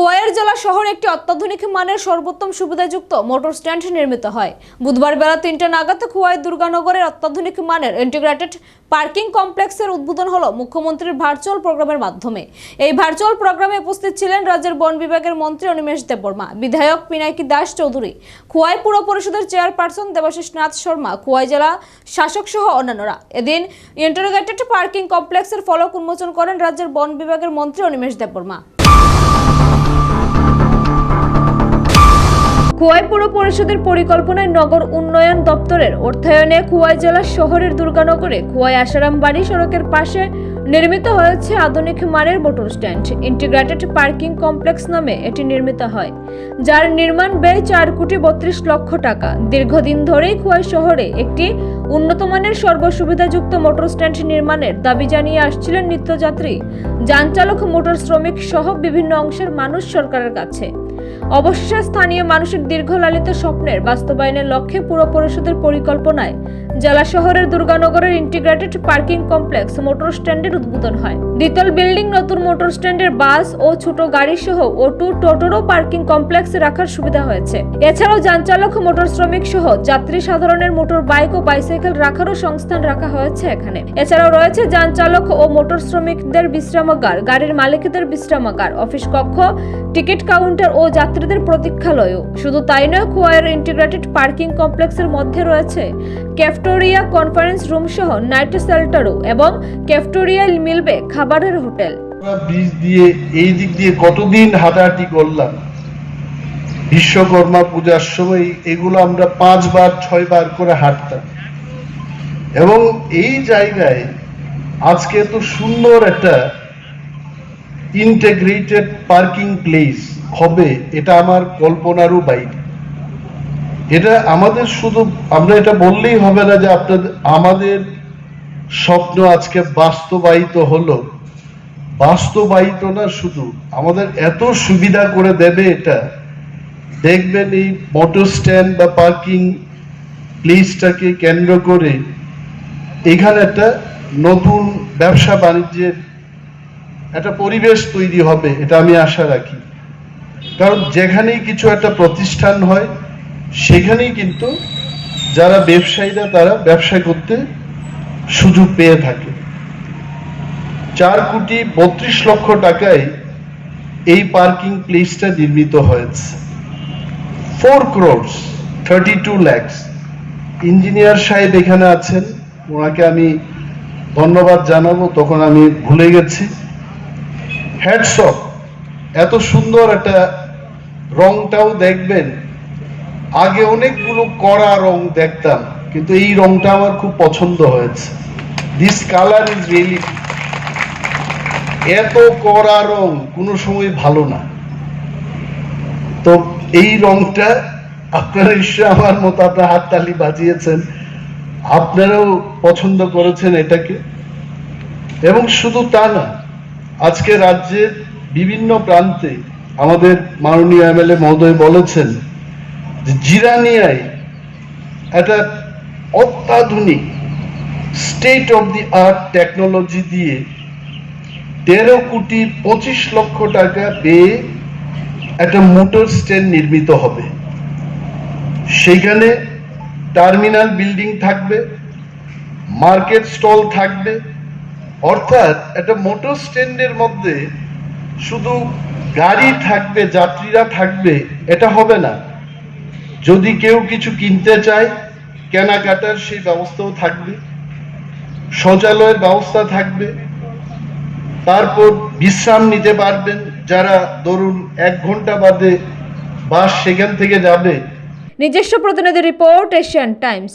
খোয়াইয়ের জেলা শহরে একটি অত্যাধুনিক মানের সর্বোত্তম সুবিধাযুক্ত মোটর স্ট্যান্ড নির্মিত হয়। বুধবার বেলা তিনটা নাগাদ খোয়াই দুর্গানগরের অত্যাধুনিক মানের ইন্টিগ্রেটেড পার্কিং কমপ্লেক্সের উদ্বোধন হল মুখ্যমন্ত্রীর ভার্চুয়াল প্রোগ্রামের মাধ্যমে। এই ভার্চুয়াল প্রোগ্রামে উপস্থিত ছিলেন রাজ্যের বন বিভাগের মন্ত্রী অনিমেষ দেববর্মা, বিধায়ক পিনাকি দাস চৌধুরী খোয়াই পুর পরিষদের চেয়ারপারসন দেবাশিস নাথ শর্মা খোয়াই জেলা শাসক সহ অন্যান্যরা। এদিন ইন্টিগ্রেটেড পার্কিং কমপ্লেক্সের ফলক উন্মোচন করেন রাজ্যের বন বিভাগের মন্ত্রী অনিমেষ দেববর্মা। খোয়াই পুর পরিষদের পরিকল্পনায় নগর উন্নয়ন দপ্তরের অর্থায়নে খোয়াই জেলার শহরের দুর্গানগরে খোয়াই আসারাম বাড়ি সড়কের পাশে নির্মিত হয়েছে আধুনিক মানের motor stand. Integrated parking complex নামে এটি নির্মিত হয়, যার নির্মাণ ব্যয় চার কোটি বত্রিশ লক্ষ টাকা। দীর্ঘদিন ধরেই খোয়াই শহরে একটি উন্নত মানের সর্বসুবিধাযুক্ত মোটর স্ট্যান্ড নির্মাণের দাবি জানিয়ে আসছিলেন নিত্যযাত্রী। যানচালক, মোটর শ্রমিক সহ বিভিন্ন অংশের মানুষ সরকারের কাছে। অবশেষে স্থানীয় মানুষের দীর্ঘলালিত স্বপ্নের বাস্তবায়নের লক্ষ্যে পুর পরিষদের পরিকল্পনায় জেলা শহরের দুর্গানগরের ইন্টিগ্রেটেড পার্কিং কমপ্লেক্স মোটর স্ট্যান্ডের উদ্বোধন হয়। দ্বিতল বিল্ডিং নতুন মোটর স্ট্যান্ডের বাস ও ছোট গাড়ি সহ অটো টোটোরও পার্কিং কমপ্লেক্সে রাখার সুবিধা হয়েছে। এছাড়াও যানচালক, মোটর শ্রমিক সহ যাত্রী সাধারণের মোটর বাইক ও বাইসাইকেল রাখারও সংস্থান রাখা হয়েছে এখানে। এছাড়াও রয়েছে যানচালক ও মোটর শ্রমিকদের বিশ্রামাগার, গাড়ির মালিকদের বিশ্রামাগার, অফিস কক্ষ, টিকিট কাউন্টার ও যাত্রীদের প্রতীক্ষালয়ও। শুধু তাই নয়, খোয়াইয়ের ইন্টিগ্রেটেড পার্কিং কমপ্লেক্সের মধ্যে রয়েছে ক্যাফটোরিয়া কনফারেন্স রুম সহ নাইট শেল্টারও এবং ক্যাফটোরিয়া মিলবে খাবারের হোটেল। ব্রিজ দিয়ে এই দিক দিয়ে কতদিন হাঁটাহাঁটি করলাম? বিশ্বকর্মা পূজার সময় এগুলো আমরা পাঁচবার, ছয়বার করে হাঁটতাম। এবং এই জায়গায় আজকে এত সুন্দর একটা ইন্টিগ্রেটেড পার্কিং প্লেস হবে, এটা আমার কল্পনারও বাইরে। এটা আমাদের শুধু, আমরা এটা বললেই হবে না যে আপনাদের, আমাদের স্বপ্ন আজকে বাস্তবায়িত হলো। বাস্তবায়িত না শুধু, আমাদের এত সুবিধা করে দেবে এটা। দেখবেন এই মোটর স্ট্যান্ড বা পার্কিং প্লেসটাকে কেন্দ্র করে এখানে একটা নতুন ব্যবসা বাণিজ্যের একটা পরিবেশ তৈরি হবে, এটা আমি আশা রাখি। কারণ যেখানেই কিছু একটা প্রতিষ্ঠান হয়, সেখানেই কিন্তু যারা ব্যবসায়ীরা, তারা ব্যবসা করতে সুযোগ পেয়ে থাকে। চার কোটি বত্রিশ লক্ষ টাকায় এই পার্কিং প্লেসটা নির্মিত হয়েছে। Four crores thirty two lakhs. Engineer সাহেব এখানে আছেন, ওনাকে আমি ধন্যবাদ জানাব, তখন আমি ভুলে গেছি। হ্যাডসঅপ এত সুন্দর একটা রংটাও দেখবেন। আগে অনেকগুলো কড়া রং দেখতাম, কিন্তু এই রংটা আমার খুব পছন্দ হয়েছে। দিস কালার ইজ রিয়েলি এত কড়া রং কোনো সময় ভালো না। তো এই রংটা আপনারা নিশ্চয় আমার মতো আপনার হাততালি বাজিয়েছেন। আপনারাও পছন্দ করেছেন এটাকে। এবং শুধু তা না আজকে রাজ্যের বিভিন্ন প্রান্তে আমাদের মাননীয় এমএলএ মহোদয় বলেছেন যে জিরানিয়ায় একটা অত্যাধুনিক state of the art technology দিয়ে তেরো কোটি পঁচিশ লক্ষ টাকা পেয়ে একটা মোটর স্ট্যান্ড নির্মিত হবে। সেখানে টার্মিনাল বিল্ডিং থাকবে মার্কেট স্টল থাকবে অর্থাৎ একটা মোটর স্ট্যান্ডের মধ্যে শুধু গাড়ি থাকবে, যাত্রীরা থাকবে, এটা হবে না। যদি কেউ কিছু কিনতে চায়, কেনাকাটার সেই ব্যবস্থাও থাকবে, শৌচালয়ের ব্যবস্থা থাকবে, তারপর বিশ্রাম নিতে পারবেন যারা ধরুন এক ঘণ্টা বাদে বাস সেখান থেকে যাবে। নিজস্ব প্রতিনিধি রিপোর্ট, এশিয়ান টাইমস।